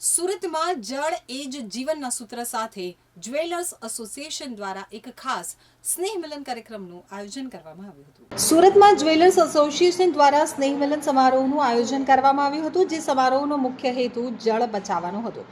સુરતમાં જળ એ જ જીવનના સૂત્ર સાથે જ્વેલર્સ એસોસિએશન દ્વારા એક ખાસ સ્નેહ મિલન કાર્યક્રમનું આયોજન કરવામાં આવ્યું હતું. સુરતમાં જ્વેલર્સ એસોસિએશન દ્વારા સ્નેહ મિલન સમારોહનું આયોજન કરવામાં આવ્યું હતું, જે સમારોહનો મુખ્ય હેતુ જળ બચાવવાનો હતો.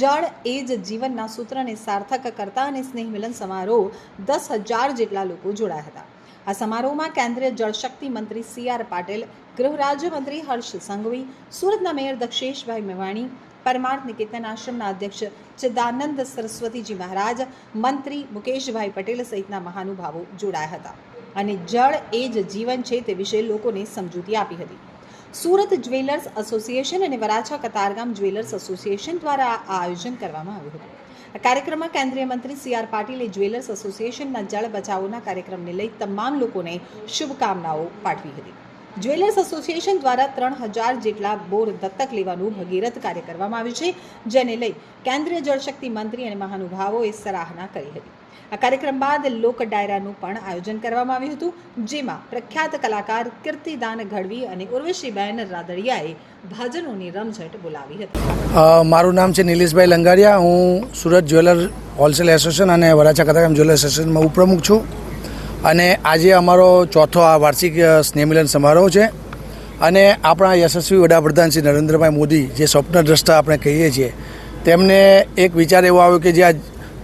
જળ એ જ જીવનના સૂત્રને સાર્થક કરતા અને સ્નેહ મિલન સમારોહ દસ હજાર જેટલા લોકો જોડાયા હતા. આ સમારોહમાં કેન્દ્રીય જળશક્તિ મંત્રી સી આર પાટીલ, ગૃહ રાજ્યમંત્રી હર્ષ સંઘવી, સુરતના મેયર દક્ષેશભાઈ મેવાણી પરમાર્થ નિકેતન આશ્રમના અધ્યક્ષ ચિદાનંદ સરસ્વતીજી મહારાજ, મંત્રી મુકેશભાઈ પટેલ સહિતના મહાનુભાવો જોડાયા હતા. અને જળ એ જ જીવન છે તે વિશે લોકોને સમજૂતી આપી હતી. સુરત જ્વેલર્સ એસોસિએશન અને વરાછા કતારગામ જ્વેલર્સ એસોસિએશન દ્વારા આ આયોજન કરવામાં આવ્યું હતું. આ કાર્યક્રમમાં કેન્દ્રીય મંત્રી સી આર પાટીલે જ્વેલર્સ એસોસિએશનના જળ બચાવોના કાર્યક્રમને લઈ તમામ લોકોને શુભકામનાઓ પાઠવી હતી. જ્વેલર્સ એસોસિએશન દ્વારા ત્રણ હજાર જેટલા બોર દત્તક લેવાનું ભગીરથ કાર્ય કરવામાં આવ્યું છે, જેને લઈ કેન્દ્રીય જળશક્તિ મંત્રી અને મહાનુભાવોએ સરાહના કરી હતી. આ કાર્યક્રમ બાદ લોક ડાયરાનું પણ આયોજન કરવામાં આવ્યું હતું, જેમાં પ્રખ્યાત કલાકાર કીર્તિદાન ગઢવી અને ઉર્વશીબેન રાદડિયાએ ભાજનોની રમઝટ બોલાવી હતી. મારું નામ છે નિલેશભાઈ લંગારિયા. હું સુરત જ્વેલર હોલસેલ એસોસિએશન અને વરાછા કતારગામ જ્વેલર એસોસિએશનમાં ઉપપ્રમુખ છું. અને આજે અમારો ચોથો આ વાર્ષિક સ્નેહમિલન સમારોહ છે. અને આપણા યશસ્વી વડાપ્રધાન શ્રી નરેન્દ્રભાઈ મોદી જે સ્વપ્નદ્રષ્ટા આપણે કહીએ છીએ, તેમને એક વિચાર એવો આવ્યો કે જે આ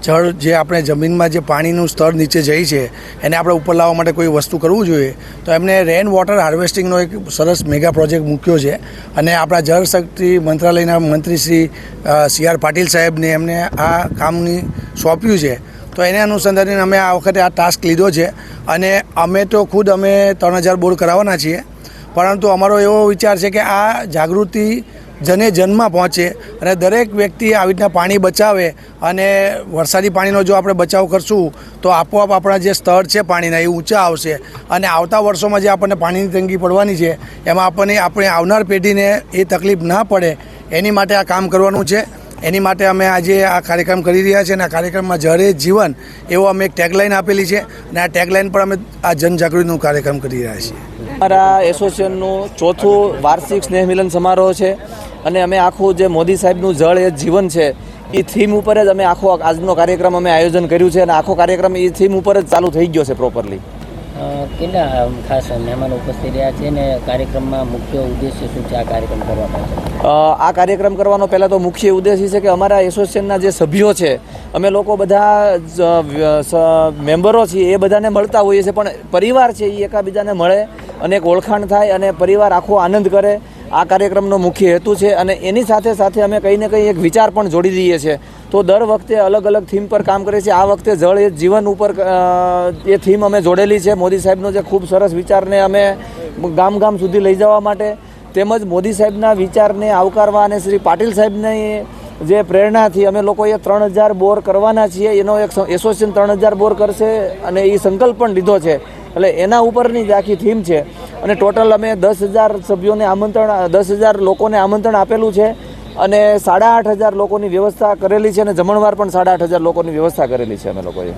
જળ જે આપણે જમીનમાં જે પાણીનું સ્તર નીચે જઈ છે, એને આપણે ઉપર લાવવા માટે કોઈ વસ્તુ કરવું જોઈએ, તો એમને રેન વોટર હાર્વેસ્ટિંગનો એક સરસ મેગા પ્રોજેક્ટ મૂક્યો છે. અને આપણા જળ શક્તિ મંત્રાલયના મંત્રી શ્રી સી આર પાટીલ સાહેબને એમને આ કામની સોંપ્યું છે. તો એને અનુસંધાને અમે આ વખતે આ ટાસ્ક લીધો છે. અને અમે તો ખુદ અમે ત્રણ હજાર બોર કરાવવાના છીએ. પરંતુ અમારો એવો વિચાર છે કે આ જાગૃતિ જને જનમાં પહોંચે અને દરેક વ્યક્તિ આવી રીતના પાણી બચાવે અને વરસાદી પાણીનો જો આપણે બચાવ કરશું, તો આપોઆપ આપણા જે સ્તર છે પાણીના એ ઊંચા આવશે. અને આવતા વર્ષોમાં જે આપણને પાણીની તંગી પડવાની છે, એમાં આપણને આપણે આવનાર પેઢીને એ તકલીફ ના પડે, એની માટે આ કામ કરવાનું છે. એની માટે અમે આજે આ કાર્યક્રમ કરી રહ્યા છીએ અને આ કાર્યક્રમમાં જરે જીવન એવો અમે એક ટેગલાઇન આપેલી છે અને આ ટેગલાઇન પર અમે આ જનજાગૃતિનો કાર્યક્રમ કરી રહ્યા છીએ. અમારા એસોસિએશનનું ચોથું વાર્ષિક સ્નેહ મિલન સમારોહ છે અને અમે આખું જે મોદી સાહેબનું જળ એ જીવન છે, એ થીમ ઉપર જ અમે આખો આજનો કાર્યક્રમ અમે આયોજન કર્યું છે અને આખો કાર્યક્રમ એ થીમ ઉપર જ ચાલુ થઈ ગયો છે પ્રોપરલી કેટલા ખાસ મહેમાનો ઉપસ્થિત રહ્યા છે ને કાર્યક્રમમાં મુખ્ય ઉદ્દેશ્ય શું છે આ કાર્યક્રમ કરવા પાછળ? આ કાર્યક્રમ કરવાનો પહેલાં તો મુખ્ય ઉદ્દેશ છે કે અમારા એસોસિએશનના જે સભ્યો છે, અમે લોકો બધા મેમ્બરો છીએ, એ બધાને મળતા હોઈએ છીએ, પણ પરિવાર છે એ એકાબીજાને મળે અને એક ઓળખાણ થાય અને પરિવાર આખો આનંદ કરે. આ કાર્યક્રમનો મુખ્ય હેતુ છે અને એની સાથે સાથે અમે કંઈ ને કંઈ એક વિચાર પણ જોડી દઈએ છીએ. તો દર વખતે અલગ અલગ થીમ પર કામ કરીએ છીએ આ વખતે જળ એ જીવન ઉપર એ થીમ અમે જોડેલી છે. મોદી સાહેબનો જે ખૂબ સરસ વિચારને અમે ગામ ગામ સુધી લઈ જવા માટે તેમજ મોદી સાહેબના વિચારને આવકારવા અને શ્રી પાટીલ સાહેબની જે પ્રેરણાથી અમે લોકોએ ત્રણ હજાર બોર કરવાના છીએ. એનો એક એસોસિએશન ત્રણ હજાર બોર કરશે અને એ સંકલ્પ પણ લીધો છે. એટલે એના ઉપરની જ આખી થીમ છે. અને ટોટલ અમે દસ હજાર સભ્યોને આમંત્રણ, દસ હજાર લોકોને આમંત્રણ આપેલું છે. અને સાડા આઠ હજાર લોકોની વ્યવસ્થા કરેલી છે અને જમણવાર પણ સાડા આઠ હજાર લોકોની વ્યવસ્થા કરેલી છે અમે લોકોએ.